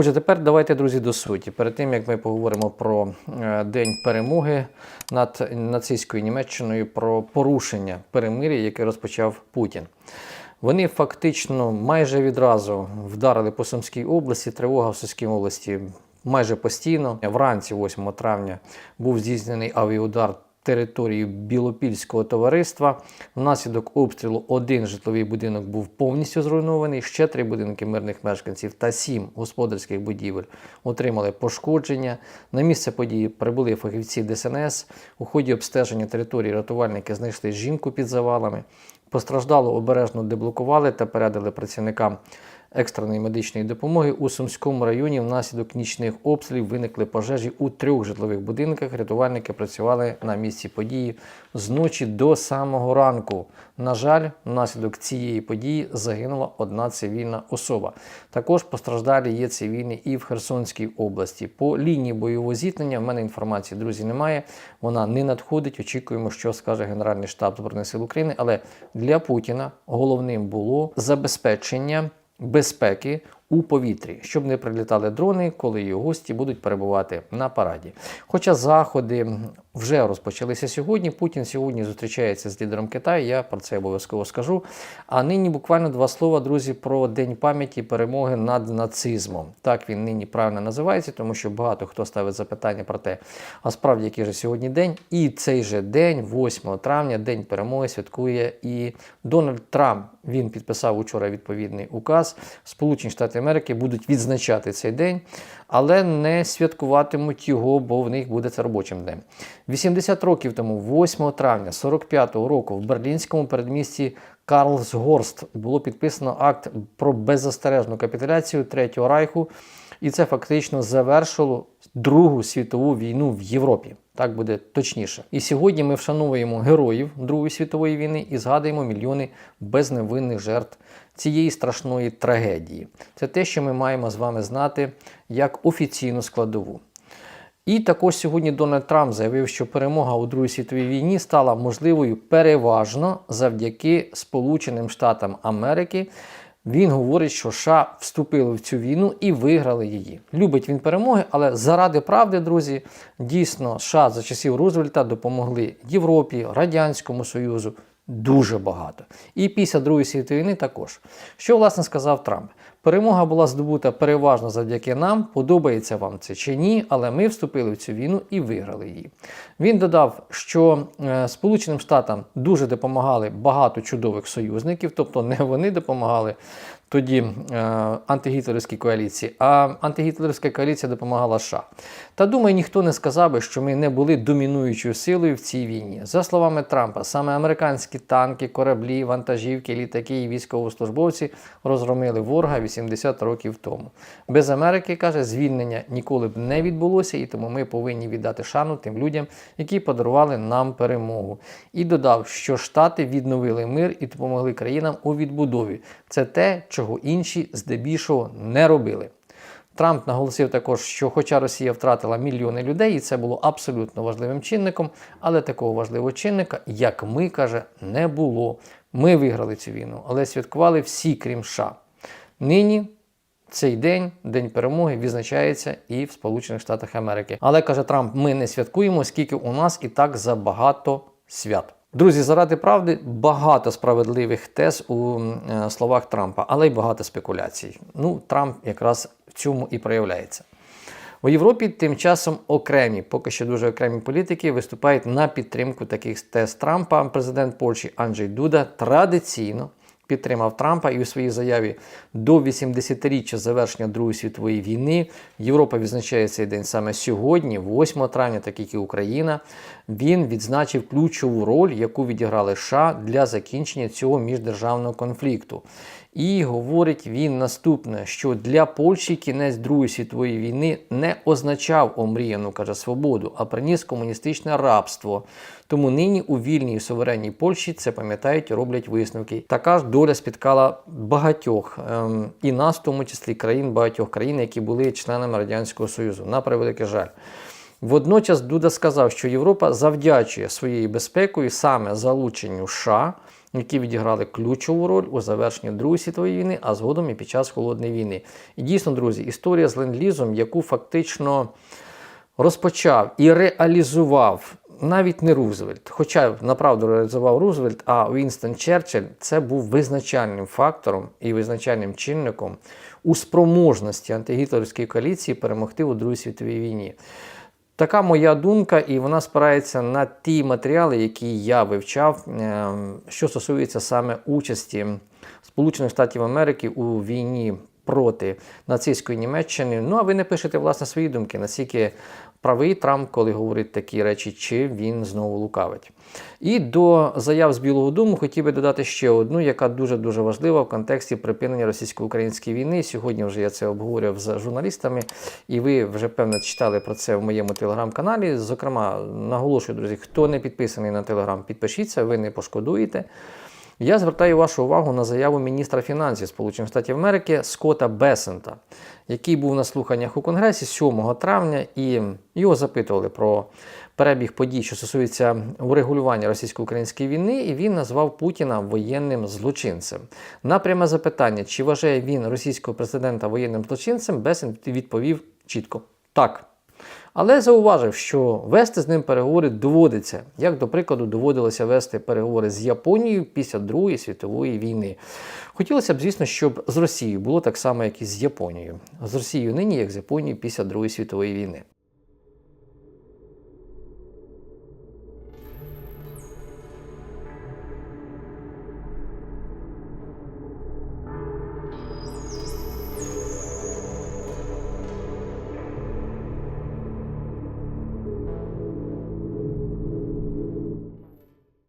Отже, тепер давайте, друзі, до суті. Перед тим як ми поговоримо про е, день перемоги над нацистською Німеччиною, про порушення перемир'я, яке розпочав Путін. Вони фактично майже відразу вдарили по Сумській області. Тривога в Сумській області майже постійно. Вранці, 8 травня, був здійснений авіаудар території Білопільського товариства. Внаслідок обстрілу один житловий будинок був повністю зруйнований. Ще три будинки мирних мешканців та сім господарських будівель отримали пошкодження. На місце події прибули фахівці ДСНС. У ході обстеження території рятувальники знайшли жінку під завалами. Постраждало обережно деблокували та передали працівникам екстреної медичної допомоги у Сумському районі. Внаслідок нічних обстрілів виникли пожежі у трьох житлових будинках. Рятувальники працювали на місці події з ночі до самого ранку. На жаль, внаслідок цієї події загинула одна цивільна особа. Також постраждалі є цивільні і в Херсонській області. По лінії бойового зіткнення в мене інформації, друзі, немає. Вона не надходить. Очікуємо, що скаже Генеральний штаб Збройних сил України. Але для Путіна головним було забезпечення безпеки у повітрі, щоб не прилітали дрони, коли його гості будуть перебувати на параді. Хоча заходи вже розпочалися сьогодні. Путін сьогодні зустрічається з лідером Китаю. Я про це обов'язково скажу. А нині буквально два слова, друзі, про День пам'яті перемоги над нацизмом. Так він нині правильно називається, тому що багато хто ставить запитання про те, а справді який же сьогодні день. І цей же день, 8 травня, день перемоги, святкує і Дональд Трамп. Він підписав учора відповідний указ. Сполучені Штати Америки будуть відзначати цей день, але не святкуватимуть його, бо в них буде це робочим днем. 80 років тому, 8 травня 45-го року, в берлінському передмісті Карлсгорст було підписано акт про беззастережну капітуляцію Третього Райху, і це фактично завершило Другу світову війну в Європі. Так буде точніше. І сьогодні ми вшановуємо героїв Другої світової війни і згадуємо мільйони безневинних жертв цієї страшної трагедії. Це те, що ми маємо з вами знати як офіційну складову. І також сьогодні Дональд Трамп заявив, що перемога у Другій світовій війні стала можливою переважно завдяки Сполученим Штатам Америки. Він говорить, що США вступили в цю війну і виграли її. Любить він перемоги, але заради правди, друзі, дійсно США за часів Рузвельта допомогли Європі, Радянському Союзу дуже багато. І після Другої світової війни також. Що власне сказав Трамп? Перемога була здобута переважно завдяки нам, подобається вам це чи ні, але ми вступили в цю війну і виграли її. Він додав, що е, Сполученим Штатам дуже допомагали багато чудових союзників, тобто не вони допомагали тоді е, антигітлерівській коаліції, а антигітлерівська коаліція допомагала США. Та думаю, ніхто не сказав би, що ми не були домінуючою силою в цій війні. За словами Трампа, саме американські танки, кораблі, вантажівки, літаки і військовослужбовці розгромили ворога 80 років тому. Без Америки каже, звільнення ніколи б не відбулося, і тому ми повинні віддати шану тим людям, які подарували нам перемогу. І додав, що Штати відновили мир і допомогли країнам у відбудові. Це те, чого інші здебільшого не робили. Трамп наголосив також, що, хоча Росія втратила мільйони людей, і це було абсолютно важливим чинником, але такого важливого чинника, як ми каже, не було. Ми виграли цю війну, але святкували всі, крім США. Нині цей день, День перемоги, відзначається і в Сполучених Штатах Америки. Але каже Трамп, ми не святкуємо, оскільки у нас і так забагато свят. Друзі, заради правди багато справедливих тез у е, словах Трампа, але й багато спекуляцій. Ну, Трамп якраз в цьому і проявляється. У Європі тим часом окремі, поки що дуже окремі політики виступають на підтримку таких тез Трампа. Президент Польщі Анджей Дуда традиційно підтримав Трампа і у своїй заяві до 80-річчя завершення Другої світової війни. Європа відзначає цей день саме сьогодні, 8 травня, так як і Україна. Він відзначив ключову роль, яку відіграли США для закінчення цього міждержавного конфлікту. І говорить він наступне: що для Польщі кінець Другої світової війни не означав омріяну, каже свободу, а приніс комуністичне рабство. Тому нині у вільній і суверенній Польщі це пам'ятають роблять висновки. Така ж доля спіткала багатьох ем, і нас, в тому числі країн, багатьох країн, які були членами Радянського Союзу. На превеликий жаль. Водночас Дуда сказав, що Європа завдячує своєю безпекою саме залученню США які відіграли ключову роль у завершенні Другої світової війни, а згодом і під час холодної війни. І дійсно, друзі, історія з ленд-лізом, яку фактично розпочав і реалізував навіть не Рузвельт, хоча направду реалізував Рузвельт, а Вінстон Черчилль це був визначальним фактором і визначальним чинником у спроможності антигітлерівської коаліції перемогти у Другій світовій війні. Така моя думка, і вона спирається на ті матеріали, які я вивчав, е, що стосується саме участі Сполучених Штатів Америки у війні проти нацистської Німеччини. Ну а ви не пишете власне свої думки, наскільки правий Трамп, коли говорить такі речі, чи він знову лукавить. І до заяв з Білого Дому хотів би додати ще одну, яка дуже дуже важлива в контексті припинення російсько-української війни. Сьогодні вже я це обговорював з журналістами, і ви вже певно читали про це в моєму телеграм-каналі. Зокрема, наголошую, друзі, хто не підписаний на телеграм, підпишіться, ви не пошкодуєте. Я звертаю вашу увагу на заяву міністра фінансів Сполучених Штатів Америки Скотта Бесента, який був на слуханнях у Конгресі 7 травня, і його запитували про перебіг подій, що стосується урегулювання російсько-української війни, і він назвав Путіна воєнним злочинцем. На пряме запитання, чи вважає він російського президента воєнним злочинцем, Бесент відповів чітко так. Але зауважив, що вести з ним переговори доводиться, як до прикладу, доводилося вести переговори з Японією після Другої світової війни. Хотілося б, звісно, щоб з Росією було так само, як і з Японією. З Росією нині, як з Японією після Другої світової війни.